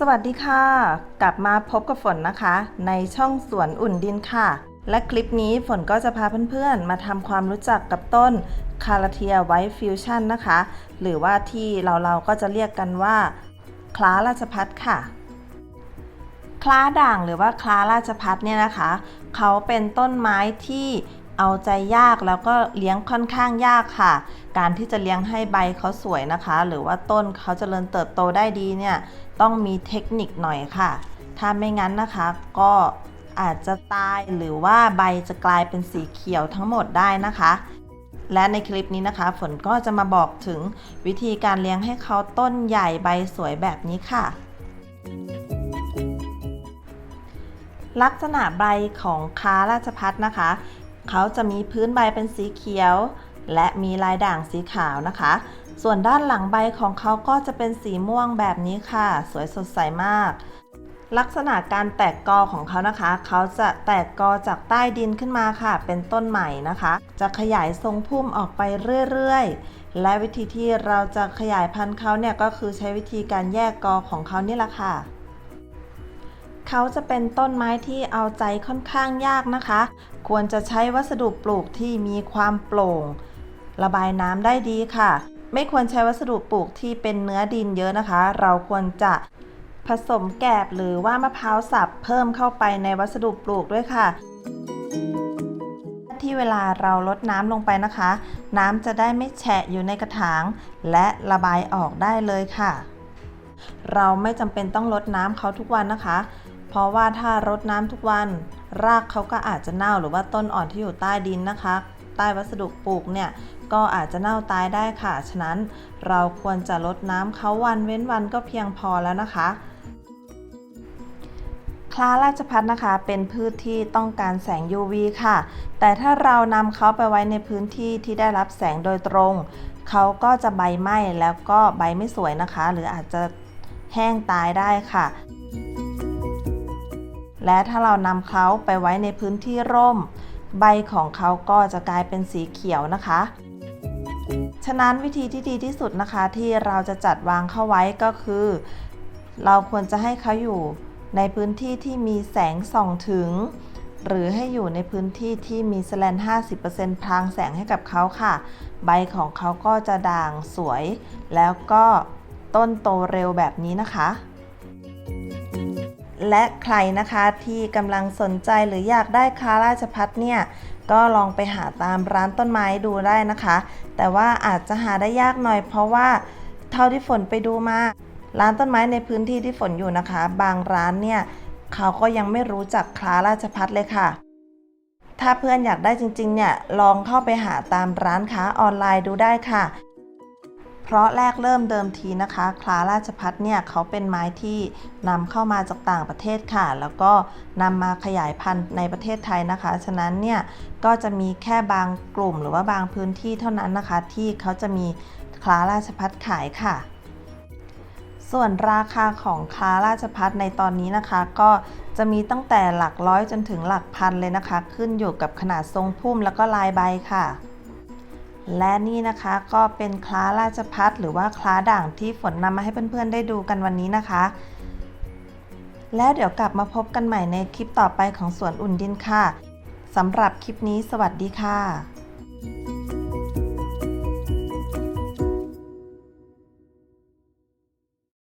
สวัสดีค่ะ กลับมาพบกับฝนนะคะ ในช่องสวนอุ่นดินค่ะ และคลิปนี้ฝนก็จะพาเพื่อนๆ มาทำความรู้จักกับต้นคาราเทียไวท์ฟิวชั่นนะคะ หรือว่าที่เราเราๆก็จะเรียกกันว่า คล้าราชพัฒค่ะ คล้าด่างหรือว่าคล้าราชพัฒเนี่ยนะคะ เขาเป็นต้นไม้ที่ เอาใจยากแล้วก็เลี้ยงค่อนข้างยากค่ะ การที่จะเลี้ยงให้ใบเขาสวยนะคะ หรือว่าต้นเขาจเจริญเติบโตได้ดีเนี่ยต้องมีเทคนิคหน่อยค่ะ ถ้าไม่งั้นนะคะก็อาจจะตายหรือว่าใบจะกลายเป็นสีเขียวทั้งหมดได้นะคะ และในคลิปนี้นะคะ ฝนก็จะมาบอกถึงวิธีการเลี้ยงให้เขาต้นใหญ่ใบสวยแบบนี้ค่ะ ลักษณะใบของค้าราชพัฒนะคะ เขาจะมีพื้นใบเป็นสีเขียว และมีลายด่างสีขาวนะคะ ส่วนด้านหลังใบของเขาก็จะเป็นสีม่วงแบบนี้ค่ะ สวยสดใสมาก ลักษณะการแตกกอของเขานะคะ เขาจะแตกกอจากใต้ดินขึ้นมาค่ะ เป็นต้นใหม่นะคะ จะขยายทรงพุ่มออกไปเรื่อยๆ และวิธีที่เราจะขยายพันธุ์เขาเนี่ยก็คือใช้วิธีการแยกกอของเขานี่แหละค่ะเขาจะเป็นต้นไม้ที่เอาใจค่อนข้างยากนะคะ ควรจะใช้วัสดุปลูกที่มีความโปร่ง ระบายน้ำได้ดีค่ะ ไม่ควรใช้วัสดุปลูกที่เป็นเนื้อดินเยอะนะคะ เราควรจะผสมแกบหรือว่ามะพร้าวสับเพิ่มเข้าไปในวัสดุปลูกด้วยค่ะ ที่เวลาเราลดน้ำลงไปนะคะ น้ำจะได้ไม่แฉะอยู่ในกระถาง และระบายออกได้เลยค่ะ เราไม่จำเป็นต้องลดน้ำเขาทุกวันนะคะ เพราะว่าถ้ารดน้ำทุกวัน รากเขาก็อาจจะเน่าหรือว่าต้นอ่อนที่อยู่ใต้ดินนะคะ ใต้วัสดุปลูกเนี่ยก็อาจจะเน่าตายได้ค่ะ ฉะนั้นเราควรจะลดน้ำเขาวันเว้นวันก็เพียงพอแล้วนะคะคลาราชพัฒนะคะเป็นพืชที่ต้องการแสง UV ค่ะ แต่ถ้าเรานำเขาไปไว้ในพื้นที่ที่ได้รับแสงโดยตรง เขาก็จะใบไหม้แล้วก็ใบไม่สวยนะคะ หรืออาจจะแห้งตายได้ค่ะ และถ้าเรานำเขาไปไว้ในพื้นที่ร่ม ใบของเขาก็จะกลายเป็นสีเขียวนะคะ ฉะนั้นวิธีที่ดีที่สุดนะคะที่เราจะจัดวางเข้าไว้ก็คือ เราควรจะให้เขาอยู่ในพื้นที่ที่มีแสงส่องถึง หรือให้อยู่ในพื้นที่ที่มีแสลน 50%พรางแสงให้กับเขาค่ะ ใบของเขาก็จะด่างสวย แล้วก็ต้นโตเร็วแบบนี้นะคะ และใครนะคะที่กำลังสนใจหรืออยากได้คาราชพัฒเนี่ยก็ลองไปหาตามร้านต้นไม้ดูได้นะคะ แต่ว่าอาจจะหาได้ยากหน่อย เพราะว่าเท่าที่ฝนไปดูมาร้านต้นไม้ในพื้นที่ที่ฝนอยู่นะคะ บางร้านเนี่ยเขาก็ยังไม่รู้จักคลาราชพัฒเลยค่ะ ถ้าเพื่อนอยากได้จริงๆเนี่ยลองเข้าไปหาตามร้านค้าออนไลน์ดูได้ค่ะ เพราะแรกเริ่มเดิมทีนะคะ คลาราชพัฒเนี่ยเขาเป็นไม้ที่นำเข้ามาจากต่างประเทศค่ะ แล้วก็นำมาขยายพันธุ์ในประเทศไทยนะคะ ฉะนั้นเนี่ยก็จะมีแค่บางกลุ่มหรือว่าบางพื้นที่เท่านั้นนะคะ ที่เขาจะมีคลาราชพัฒขายค่ะส่วนราคาของคลาราชพัฒในตอนนี้นะคะ ก็จะมีตั้งแต่หลักร้อยจนถึงหลักพันเลยนะคะ ขึ้นอยู่กับขนาดทรงพุ่มแล้วก็ลายใบค่ะ และนี่นะคะก็เป็นคล้าราชพัฒหรือว่าคล้าด่างที่ฝนนำมาให้เพื่อนๆได้ดูกันวันนี้นะคะ แล้วเดี๋ยวกลับมาพบกันใหม่ในคลิปต่อไปของสวนอุ่นดินค่ะสำหรับคลิปนี้สวัสดีค่ะ